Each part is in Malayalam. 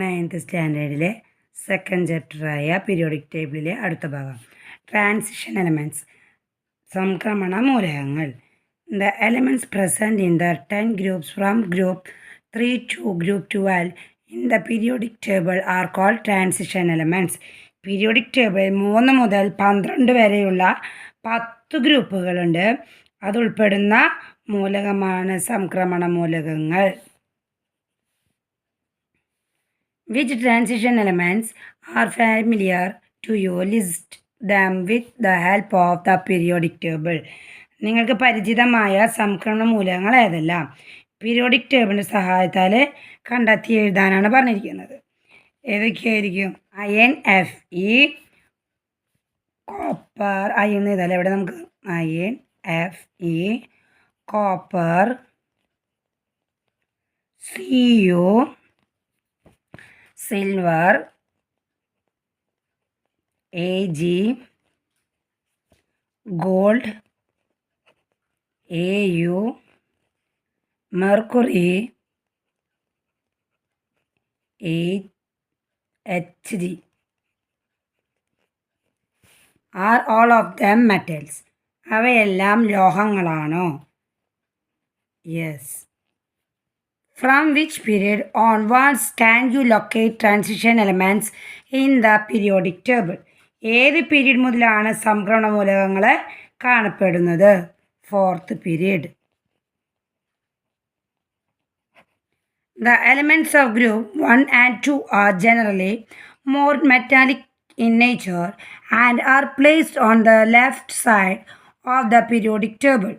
നയൻത്ത് സ്റ്റാൻഡേർഡിലെ സെക്കൻഡ് ചാപ്റ്ററായ പീരിയോഡിക് ടേബിളിലെ അടുത്ത ഭാഗം ട്രാൻസിഷൻ എലമെൻറ്റ്സ് സംക്രമണ മൂലകങ്ങൾ the elements present in the ten groups from group three to group twelve in the periodic table are call transition elements periodic ടേബിളിൽ മൂന്ന് മുതൽ പന്ത്രണ്ട് വരെയുള്ള പത്ത് ഗ്രൂപ്പുകളുണ്ട് അതുൾപ്പെടുന്ന മൂലകമാണ് സംക്രമണ മൂലകങ്ങൾ which transition elements are familiar to you? List them with the help of the periodic table. നിങ്ങൾക്ക് പരിചിതമായ സംക്രമണ മൂലകങ്ങൾ ഏതെല്ലാം പീരിയോഡിക് ടേബിളിൻ്റെ സഹായത്താൽ കണ്ടെത്തി എഴുതാനാണ് പറഞ്ഞിരിക്കുന്നത് ഏതൊക്കെയായിരിക്കും iron F E copper iron ഇതല്ല ഇവിടെ നമുക്ക് iron F E copper C U silver, AG, gold, AU, mercury, HD are all of them metals. Have a lamb Yes. From which period onwards can you locate transition elements in the periodic table? ഏത് പീരീഡ് മുതലാണ് സംക്രമണ മൂലകങ്ങൾ കാണപ്പെടുന്നത് fourth period the elements of group one and two are generally more metallic in nature and are placed on the left side of the periodic table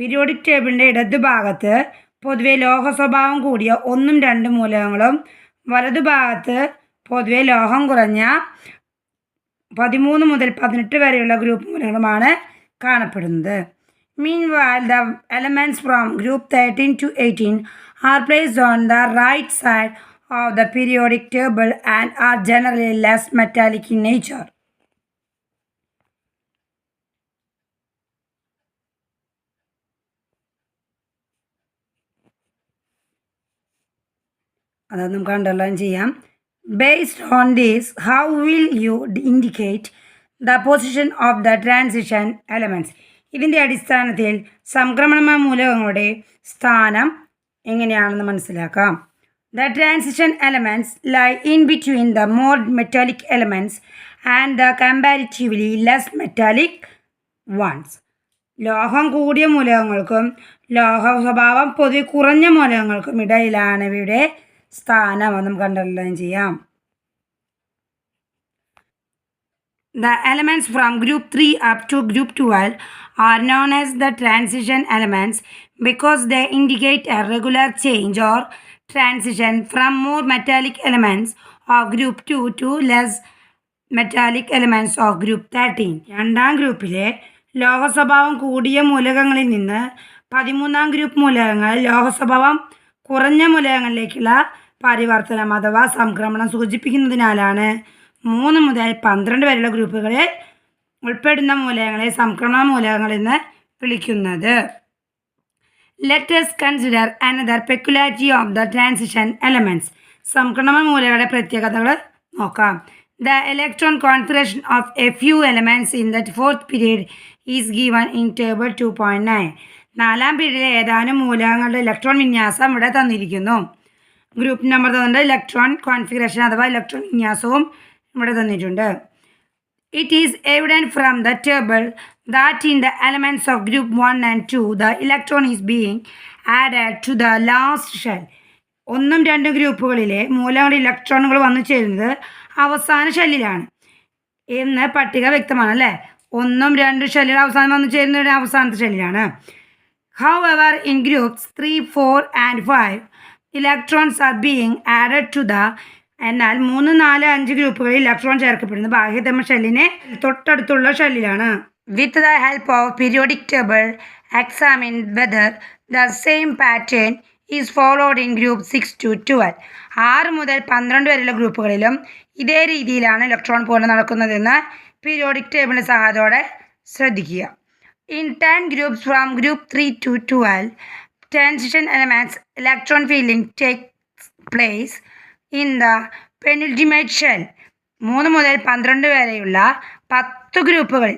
periodic ടേബിളിൻ്റെ ഇടതുഭാഗത്ത് പൊതുവെ ലോഹ സ്വഭാവം കൂടിയ ഒന്നും രണ്ടും മൂലകങ്ങളും വലതുഭാഗത്ത് പൊതുവെ ലോഹം കുറഞ്ഞ പതിമൂന്ന് മുതൽ പതിനെട്ട് വരെയുള്ള ഗ്രൂപ്പ് മൂലകളുമാണ് കാണപ്പെടുന്നത് meanwhile the elements from group thirteen to eighteen are place on the right side of the periodic table and are generally less metallic in nature അതായത് നമുക്ക് അണ്ടർലൈൻ ചെയ്യാം based on these how will you indicate the position of the transition elements ഇതിൻ്റെ അടിസ്ഥാനത്തിൽ സംക്രമണ മൂലകങ്ങളുടെ സ്ഥാനം എങ്ങനെയാണെന്ന് മനസ്സിലാക്കാം the transition elements lie in between the more metallic elements and the comparatively less metallic ones ലോഹം കൂടിയ മൂലകങ്ങൾക്കും ലോഹ സ്വഭാവം പൊതുവെ കുറഞ്ഞ മൂലകങ്ങൾക്കും ഇടയിലാണ് ഇവയുടെ സ്ഥാനം അത് നമുക്ക് അണ്ടർലൈൻ ചെയ്യാം the elements from group three up to group twelve are known as the transition elements because the indicate a regular change or transition from more metallic elements of group two to less metallic elements of group thirteen രണ്ടാം ഗ്രൂപ്പിലെ ലോഹസ്വഭാവം കൂടിയ മൂലകങ്ങളിൽ നിന്ന് പതിമൂന്നാം ഗ്രൂപ്പ് മൂലകങ്ങൾ ലോഹസ്വഭാവം കുറഞ്ഞ മുലയങ്ങളിലേക്കുള്ള പരിവർത്തനം അഥവാ സംക്രമണം സൂചിപ്പിക്കുന്നതിനാലാണ് മൂന്ന് മുതൽ പന്ത്രണ്ട് വരെയുള്ള ഗ്രൂപ്പുകളിൽ ഉൾപ്പെടുന്ന മൂലകങ്ങളെ സംക്രമണ മൂലകങ്ങൾ എന്ന് വിളിക്കുന്നത് let's consider another peculiarity of the transition elements സംക്രമണ മൂലകളുടെ പ്രത്യേകതകൾ നോക്കാം the electron configuration of a few elements in the fourth period is given in table two point nine നാലാം പീരീഡിലെ ഏതാനും മൂലകങ്ങളുടെ ഇലക്ട്രോൺ വിന്യാസം ഇവിടെ തന്നിരിക്കുന്നു ഗ്രൂപ്പ് നമ്പർ തന്നിട്ടുണ്ട് ഇലക്ട്രോൺ കോൺഫിഗറേഷൻ അഥവാ ഇലക്ട്രോൺ വിന്യാസവും ഇവിടെ തന്നിട്ടുണ്ട് it is evident from the table that in the elements of group one and two the electron is being add to the last shell ഒന്നും രണ്ടും ഗ്രൂപ്പുകളിലെ മൂലകങ്ങളുടെ ഇലക്ട്രോണുകൾ വന്നു ചേരുന്നത് അവസാന ഷെല്ലിലാണ് എന്ന് പട്ടിക വ്യക്തമാണ് അല്ലേ ഒന്നും രണ്ടും ഷെല്ലുകൾ അവസാനം വന്നു ചേരുന്നത് അവസാനത്തെ ഷെല്ലിലാണ് However, in groups 3, 4 and 5, electrons are being added to the എന്നാൽ മൂന്ന് നാല് അഞ്ച് ഗ്രൂപ്പുകളിൽ ഇലക്ട്രോൺ ചേർക്കപ്പെടുന്നു ബാഹ്യതമ ഷെല്ലിനെ തൊട്ടടുത്തുള്ള ഷെല്ലിലാണ് with the help of periodic table examine whether the same pattern is followed in group six to twelve ആറ് മുതൽ പന്ത്രണ്ട് വരെയുള്ള ഗ്രൂപ്പുകളിലും ഇതേ രീതിയിലാണ് ഇലക്ട്രോൺ പോലെ നടക്കുന്നതെന്ന് പീരിയോഡിക് ടേബിളിൻ്റെ സഹായത്തോടെ ശ്രദ്ധിക്കുക In 10 groups from group 3 to 12, transition elements electron filling takes place in the penultimate shell. മൂന്ന് മുതൽ പന്ത്രണ്ട് വരെയുള്ള പത്ത് ഗ്രൂപ്പുകൾ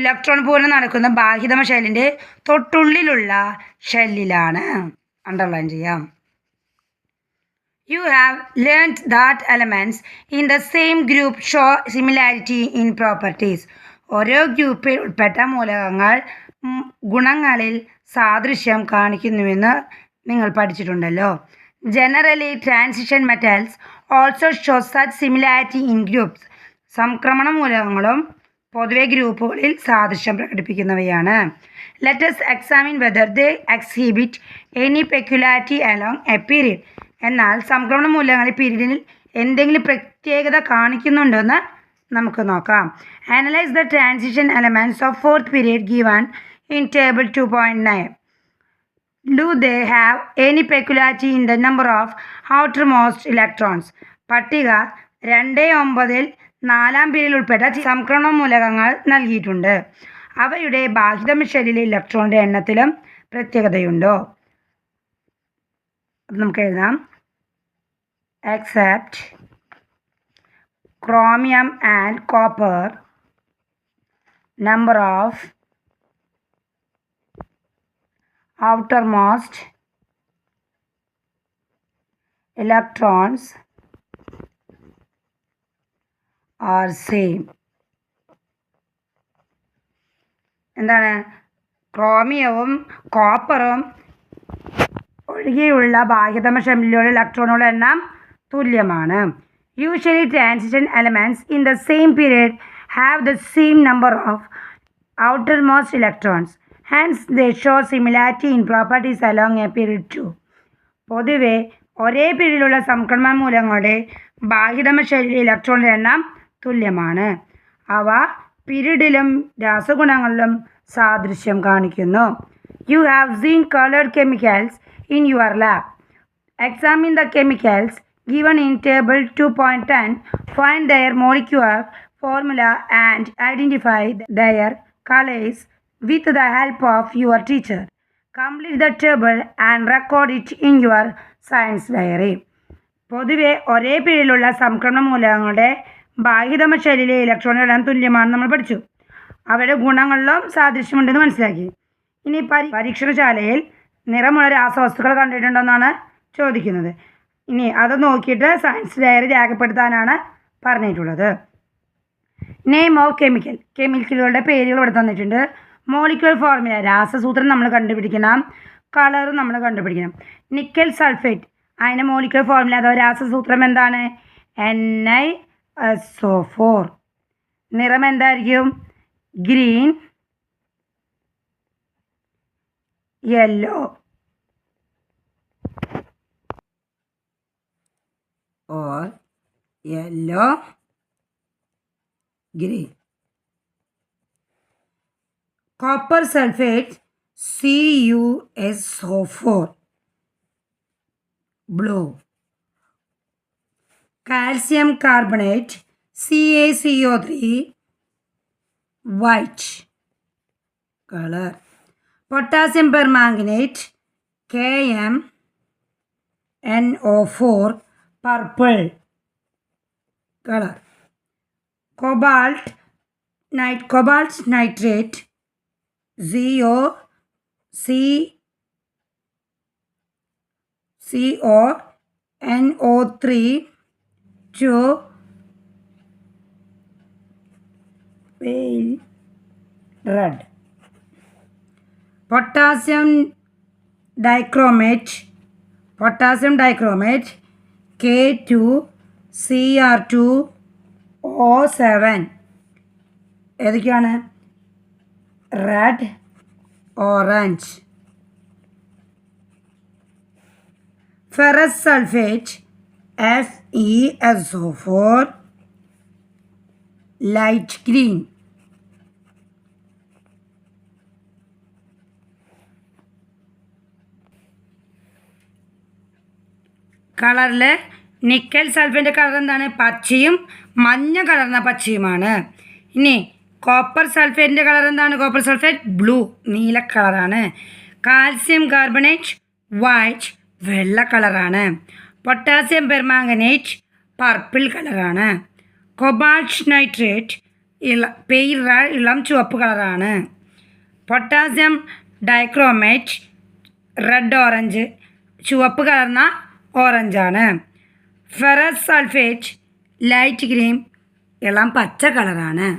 ഇലക്ട്രോൺ പൂരം നടക്കുന്ന ബാഹിതമ ഷെല്ലിൻ്റെ തൊട്ടുള്ളിലുള്ള ഷെല്ലിലാണ് അണ്ടർലൈൻ ചെയ്യാം you have learned that elements in the same group show similarity in properties ഓരോ ഗ്രൂപ്പിൽ ഉൾപ്പെട്ട മൂലകങ്ങൾ ഗുണങ്ങളിൽ സാദൃശ്യം കാണിക്കുന്നുവെന്ന് നിങ്ങൾ പഠിച്ചിട്ടുണ്ടല്ലോ generally transition metals also show such similarity in groups സംക്രമണ മൂലകങ്ങളും പൊതുവെ ഗ്രൂപ്പുകളിൽ സാദൃശ്യം പ്രകടിപ്പിക്കുന്നവയാണ് let's examine whether they exhibit any peculiarity along a period എന്നാൽ സംക്രമണ മൂലകങ്ങളിൽ പീരീഡിൽ എന്തെങ്കിലും പ്രത്യേകത എന്ന് നമുക്ക് നോക്കാം analyse the transition elements of fourth period given in table two point nine do they have any peculiarity in the number of outermost electrons പട്ടിക രണ്ട് ഒമ്പതിൽ നാലാം പീരീഡിൽ ഉൾപ്പെട്ട സംക്രമണ മൂലകങ്ങൾ നൽകിയിട്ടുണ്ട് അവയുടെ ബാഹ്യത മിഷലിലെ ഇലക്ട്രോണിൻ്റെ എണ്ണത്തിലും പ്രത്യേകതയുണ്ടോ നമുക്ക് എഴുതാം accept chromium and copper number of outermost electrons are same എന്താണ് ക്രോമിയവും കോപ്പറും ഒഴികെയുള്ള ബാഹ്യതമ ഷെമിലുള്ള ഇലക്ട്രോണുകളുടെ എണ്ണം തുല്യമാണ് Usually transition elements in the same period have the same number of outermost electrons. Hence, they show similarity in properties along a period too. പൊതുവെ ഒരേ പീരീഡിലുള്ള സംക്രമണ മൂലങ്ങളുടെ ബാഹിതമ ശരീര ഇലക്ട്രോണിൻ്റെ എണ്ണം തുല്യമാണ് അവ പിരീഡിലും രാസഗുണങ്ങളിലും സാദൃശ്യം കാണിക്കുന്നു you have seen coloured chemicals in your lab examine the chemicals given in table 2.10, find their molecular formula and identify their colors with the help of your teacher. Complete the table and record it in your science diary പൊതുവെ ഒരേ പീഴിലുള്ള സംക്രമണ മൂലകങ്ങളുടെ ബാഹ്യതമ ശൈലിയിലെ ഇലക്ട്രോണുകളെല്ലാം തുല്യമാണെന്ന് നമ്മൾ പഠിച്ചു അവയുടെ ഗുണങ്ങളിലും സാദൃശ്യമുണ്ടെന്ന് മനസ്സിലാക്കി ഇനി പരീക്ഷണശാലയിൽ നിറമുള്ള രാസവസ്തുക്കൾ കണ്ടിട്ടുണ്ടെന്നാണ് ചോദിക്കുന്നത് ഇനി അത് നോക്കിയിട്ട് സയൻസ് ഡയറി രേഖപ്പെടുത്താനാണ് പറഞ്ഞിട്ടുള്ളത് നെയിം ഓഫ് കെമിക്കൽ കെമിക്കലുകളുടെ പേരുകൾ ഇവിടെ തന്നിട്ടുണ്ട് മോളിക്യൂൾ ഫോർമുല രാസസൂത്രം നമ്മൾ കണ്ടുപിടിക്കണം കളർ നമ്മൾ കണ്ടുപിടിക്കണം നിക്കൽ സൾഫേറ്റ് അതിൻ്റെ മോളിക്യൂൾ ഫോർമുല അഥവാ രാസസൂത്രം എന്താണ് N I S O four നിറം എന്തായിരിക്കും ഗ്രീൻ യെല്ലോ और yellow grey copper sulphate C U S O four blue calcium carbonate C A C O three white colour potassium permanganate K M N O four purple color cobalt nit cobalt nitrate ZO C CO NO3 जो pale red potassium dichromate potassium dichromate K2Cr2O7. Red, orange. Ferrous sulfate, FeSO4, light green. കളറിൽ നിക്കൽ സൾഫേറ്റ് കളർ എന്താണ് പച്ചയും മഞ്ഞ കലർന്ന പച്ചയുമാണ് ഇനി കോപ്പർ സൾഫേറ്റിൻ്റെ കളർ എന്താണ് കോപ്പർ സൾഫേറ്റ് ബ്ലൂ നീല കളറാണ് കാൽസ്യം കാർബണേറ്റ് വൈറ്റ് വെള്ള കളറാണ് പൊട്ടാസ്യം പെർമാങ്കനേറ്റ് പർപ്പിൾ കളറാണ് കൊബാൾട്ട് നൈട്രേറ്റ് ഇള പെയ്റ ഇളം ചുവപ്പ് കളറാണ് പൊട്ടാസ്യം ഡൈക്രോമേറ്റ് റെഡ് ഓറഞ്ച് ചുവപ്പ് കലർന്ന ഓറഞ്ചാണ് ഫെറസ് സൾഫേറ്റ് ലൈറ്റ് ഗ്രീൻ എല്ലാം പച്ച കളറാണ്